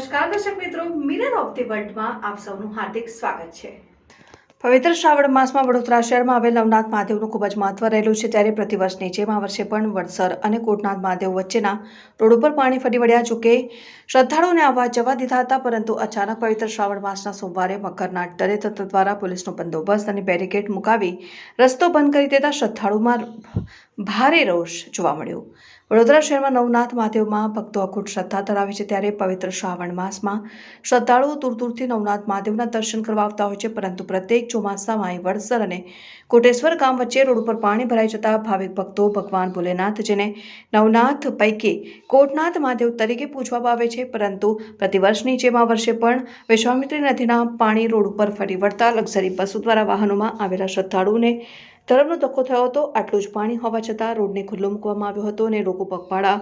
નમસ્કાર, દર્શક મિત્રો. મિરર ઓફ ધી વર્લ્ડમાં આપ સૌનું હાર્દિક સ્વાગત છે. પવિત્ર શ્રાવણ માસમાં વડોદરા શહેરમાં આવેલ નવનાથ મહાદેવનું ખૂબ જ મહત્વ રહેલું છે. ત્યારે પ્રતિવર્ષની જેમ આ વર્ષે પણ વડસર અને કોટનાથ મહાદેવ વચ્ચેના રોડ ઉપર પાણી ફરી વળ્યા. ચૂકે શ્રદ્ધાળુઓને આવવા જવા દીધા હતા, પરંતુ અચાનક પવિત્ર શ્રાવણ માસના સોમવારે મકરના ડરે તંત્ર દ્વારા પોલીસનો બંદોબસ્ત અને બેરિકેડ મુકાવી રસ્તો બંધ કરી દેતા શ્રદ્ધાળુમાં ભારે રોષ જોવા મળ્યો. વડોદરા શહેરમાં નવનાથ મહાદેવમાં ભક્તો અખૂટ શ્રદ્ધા ધરાવે છે ત્યારે પવિત્ર શ્રાવણ માસમાં શ્રદ્ધાળુઓ દૂર દૂરથી નવનાથ મહાદેવના દર્શન કરવા આવતા હોય છે, પરંતુ પ્રત્યેક ચોમાસામાં વડસર અને કોટેશ્વર ગામ વચ્ચે રોડ ઉપર પાણી ભરાઈ જતા ભાવિક ભક્તો ભગવાન ભોલેનાથ, જેને નવનાથ પૈકી કોટનાથ મહાદેવ તરીકે પૂજવામાં આવે છે, પરંતુ પ્રતિવર્ષની જેમ આ વર્ષે પણ વિશ્વામિત્રી નદીના પાણી રોડ ઉપર ફરી વળતા લક્ઝરી બસો દ્વારા વાહનોમાં આવેલા શ્રદ્ધાળુઓને ધર્મનો ધક્કો થયો હતો આટલું જ પાણી હોવા છતાં રોડને ખુલ્લો મૂકવામાં આવ્યો હતો અને લોકો પગપાળા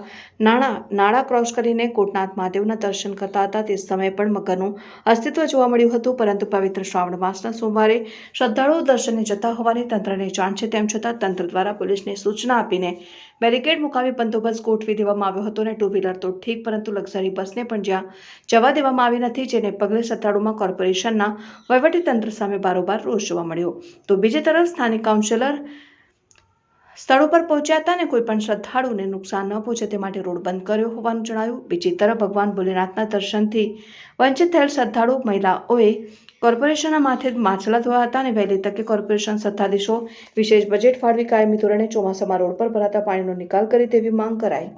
નાણાં નાળા ક્રોસ કરીને કોટનાથ મહાદેવના દર્શન કરતા હતા. તે સમયે પણ મગરનું અસ્તિત્વ જોવા મળ્યું હતું, પરંતુ પવિત્ર શ્રાવણ માસના સોમવારે શ્રદ્ધાળુઓ દર્શને જતા હોવાની તંત્રને જાણ છે. તેમ છતાં તંત્ર દ્વારા પોલીસને સૂચના આપીને બેરિકેડ મુકાવી બંદોબસ્ત ગોઠવી દેવામાં આવ્યો હતો અને ટુ વ્હીલર તો ઠીક, પરંતુ લક્ઝરી બસને પણ જ્યાં જવા દેવામાં આવી નથી, જેને પગલે શ્રદ્ધાળુમાં કોર્પોરેશનના વહીવટીતંત્ર સામે બારોબાર રોષ જોવા મળ્યો. તો બીજી તરફ સ્થાનિક કાઉન્સિલર સ્થળ ઉપર પહોંચ્યા હતા અને કોઈ પણ શ્રદ્ધાળુને નુકસાન ન પહોંચે તે માટે રોડ બંધ કર્યો હોવાનું જણાવ્યું બીજી તરફ ભગવાન ભોલેનાથના દર્શનથી વંચિત થયેલ શ્રદ્ધાળુ મહિલાઓએ કોર્પોરેશનના માથે માછલા ધોયા હતા અને વહેલી તકે કોર્પોરેશન સત્તાધીશો વિશેષ બજેટ ફાળવી કાયમી ધોરણે ચોમાસામાં રોડ પર ભરાતા પાણીનો નિકાલ કરે તેવી માંગ કરાઈ.